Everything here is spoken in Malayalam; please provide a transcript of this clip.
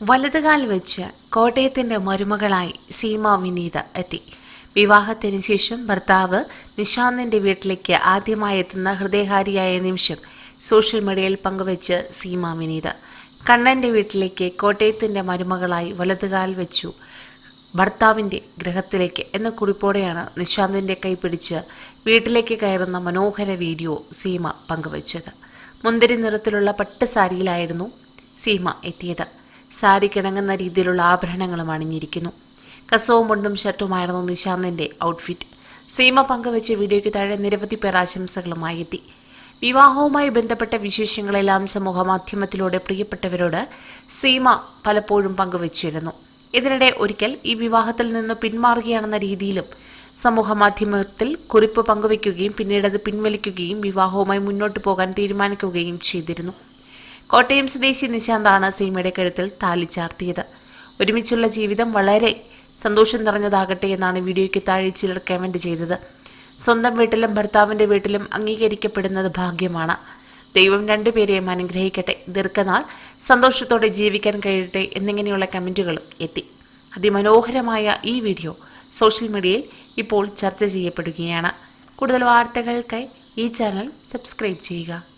വലതുകാൽ വെച്ച് കോട്ടയത്തിന്റെ മരുമകളായി സീമ വിനീത എത്തി. വിവാഹത്തിന് ശേഷം ഭർത്താവ് നിശാന്തിന്റെ വീട്ടിലേക്ക് ആദ്യമായി എത്തുന്ന ഹൃദയഹാരിയായ നിമിഷം സോഷ്യൽ മീഡിയയിൽ പങ്കുവച്ച് സീമ വിനീത. കണ്ണന്റെ വീട്ടിലേക്ക് കോട്ടയത്തിന്റെ മരുമകളായി വലതുകാൽ വെച്ചു ഭർത്താവിന്റെ ഗ്രഹത്തിലേക്ക് എന്ന കുറിപ്പോടെയാണ് നിശാന്തിന്റെ കൈ പിടിച്ച് വീട്ടിലേക്ക് കയറുന്ന മനോഹര വീഡിയോ സീമ പങ്കുവച്ചത്. മുന്തിരി നിറത്തിലുള്ള പട്ട് സാരിയിലായിരുന്നു സീമ എത്തിയത്. സാരി കിണങ്ങുന്ന രീതിയിലുള്ള ആഭരണങ്ങളും അണിഞ്ഞിരിക്കുന്നു. കസവും മുണ്ടും ഷർട്ടുമായിരുന്നു നിശാന്തിന്റെ ഔട്ട്ഫിറ്റ് സീമ പങ്കുവച്ച വീഡിയോയ്ക്ക് താഴെ നിരവധി പേർ ആശംസകളുമായി എത്തി. വിവാഹവുമായി ബന്ധപ്പെട്ട വിശേഷങ്ങളെല്ലാം സമൂഹ മാധ്യമത്തിലൂടെ പ്രിയപ്പെട്ടവരോട് സീമ പലപ്പോഴും പങ്കുവച്ചിരുന്നു. ഇതിനിടെ ഒരിക്കൽ ഈ വിവാഹത്തിൽ നിന്ന് പിന്മാറുകയാണെന്ന രീതിയിലും സമൂഹ മാധ്യമത്തിൽ കുറിപ്പ് പങ്കുവയ്ക്കുകയും പിന്നീട് അത് പിൻവലിക്കുകയും വിവാഹവുമായി മുന്നോട്ട് പോകാൻ തീരുമാനിക്കുകയും ചെയ്തിരുന്നു. കോട്ടയം സ്വദേശി നിശാന്താണ് സീമയുടെ കഴുത്തിൽ താലി ചാർത്തിയത്. ഒരുമിച്ചുള്ള ജീവിതം വളരെ സന്തോഷം നിറഞ്ഞതാകട്ടെ എന്നാണ് വീഡിയോയ്ക്ക് താഴെ ചിലർ കമന്റ് ചെയ്തത്. സ്വന്തം വീട്ടിലും ഭർത്താവിന്റെ വീട്ടിലും അംഗീകരിക്കപ്പെടുന്നത് ഭാഗ്യമാണ്. ദൈവം രണ്ടുപേരെയും അനുഗ്രഹിക്കട്ടെ. ദീർഘനാൾ സന്തോഷത്തോടെ ജീവിക്കാൻ കഴിയട്ടെ എന്നിങ്ങനെയുള്ള കമന്റുകളും എത്തി. അതിമനോഹരമായ ഈ വീഡിയോ സോഷ്യൽ മീഡിയയിൽ ഇപ്പോൾ ചർച്ച ചെയ്യപ്പെടുകയാണ്. കൂടുതൽ വാർത്തകൾക്കായി ഈ ചാനൽ സബ്സ്ക്രൈബ് ചെയ്യുക.